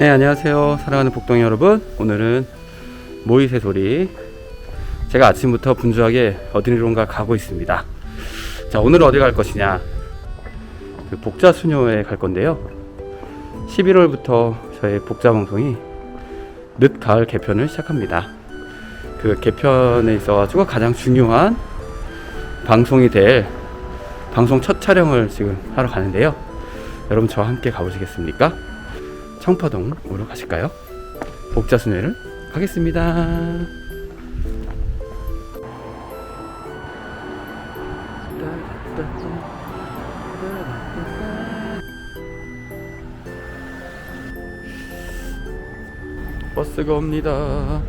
네 안녕하세요. 사랑하는 복동 여러분. 오늘은 모이새 소리. 제가 아침부터 분주하게 어디론가 가고 있습니다. 자 오늘 어디 갈 것이냐? 그 복자 수녀에 갈 건데요. 11월부터 저의 복자 방송이 늦 가을 개편을 시작합니다. 그 개편에 있어가지고 가장 중요한 방송이 될 방송 첫 촬영을 지금 하러 가는데요. 여러분 저와 함께 가보시겠습니까? 청파동으로 가실까요? 복자순회를 가겠습니다. 버스가 옵니다.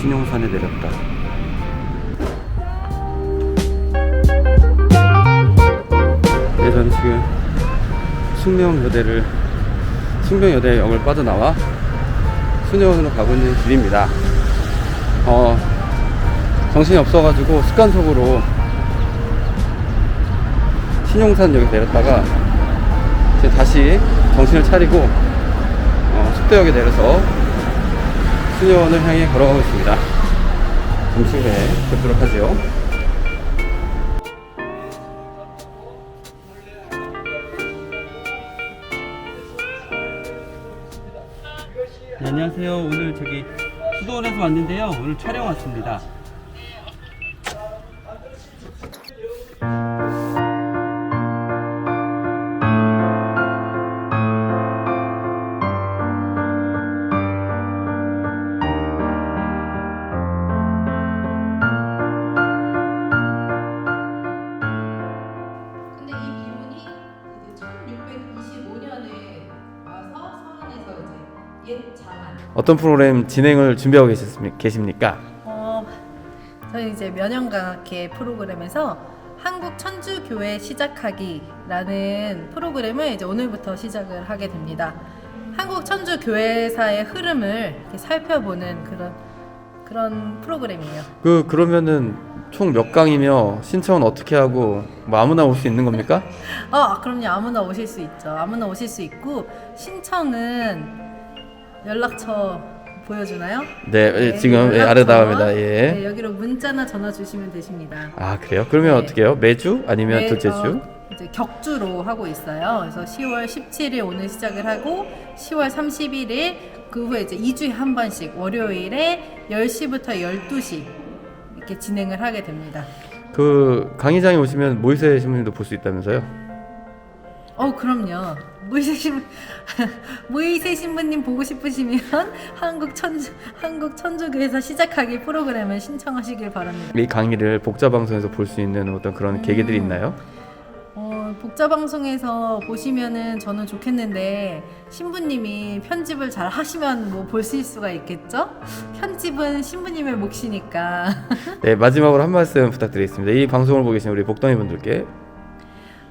신용산에 내렸다. 네, 저는 지금 숙명여대를 숙명여대역을 빠져나와 수녀원으로 가고 있는 길입니다. 어, 정신이 없어가지고 습관적으로 신용산역에 내렸다가 이제 다시 정신을 차리고 어, 숙대역에 내려서 수녀원을 향해 걸어가고 있습니다. 잠시 후에 뵙도록 하죠. 네, 안녕하세요. 오늘 저기 수도원에서 왔는데요. 오늘 촬영 왔습니다. 1925년에 와서 서안에서 이제 옛 장안 어떤 프로그램 진행을 준비하고 계셨습니, 계십니까? 어, 저희 이제 면연과학회 프로그램에서 한국 천주교회 시작하기라는 프로그램을 이제 오늘부터 시작을 하게 됩니다. 한국 천주교회사의 흐름을 이렇게 살펴보는 그런 그런 프로그램이에요. 그 그러면은 총 몇 강이며 신청은 어떻게 하고 뭐 아무나 올 수 있는 겁니까? 어, 그럼요. 아무나 오실 수 있죠. 아무나 오실 수 있고 신청은 연락처 보여주나요? 네, 예, 지금 예, 아래 나갑니다. 예. 네, 여기로 문자나 전화 주시면 되십니다. 아 그래요? 그러면 네. 어떻게 해요? 매주 아니면 네, 둘째 어, 주? 이제 격주로 하고 있어요. 그래서 10월 17일 오늘 시작을 하고 10월 31일 그 후에 이제 2주에 한 번씩 월요일에 10시부터 12시 이렇게 진행을 하게 됩니다. 그 강의장에 오시면 모이세 신부님도 볼 수 있다면서요? 어, 그럼요. 모이세 신 모이세 신부님 보고 싶으시면 한국 천주 한국 천주교회에서 시작하기 프로그램을 신청하시길 바랍니다. 이 강의를 복자 방송에서 볼 수 있는 어떤 그런 음. 계기들이 있나요? 어, 복자 방송에서 보시면은 저는 좋겠는데 신부님이 편집을 잘 하시면 뭐 보실 수가 있겠죠? 편집은 신부님의 몫이니까. 네 마지막으로 한 말씀 부탁드리겠습니다. 이 방송을 보고 계신 우리 복덩이 분들께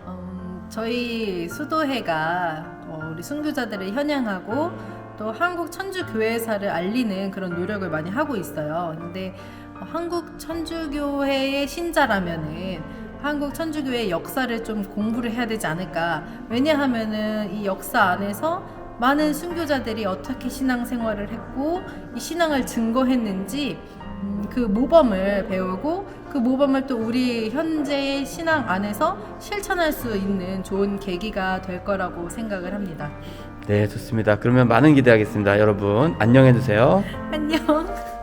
음, 저희 수도회가 어, 우리 순교자들을 현양하고 또 한국 천주교회사를 알리는 그런 노력을 많이 하고 있어요. 근데 어, 한국 천주교회의 신자라면은 한국 천주교회의 역사를 좀 공부를 해야 되지 않을까. 왜냐하면은 이 역사 안에서 많은 순교자들이 어떻게 신앙생활을 했고 이 신앙을 증거했는지 음, 그 모범을 배우고 그 모범을 또 우리 현재의 신앙 안에서 실천할 수 있는 좋은 계기가 될 거라고 생각을 합니다. 네 좋습니다. 그러면 많은 기대하겠습니다. 여러분 안녕해 주세요. 안녕.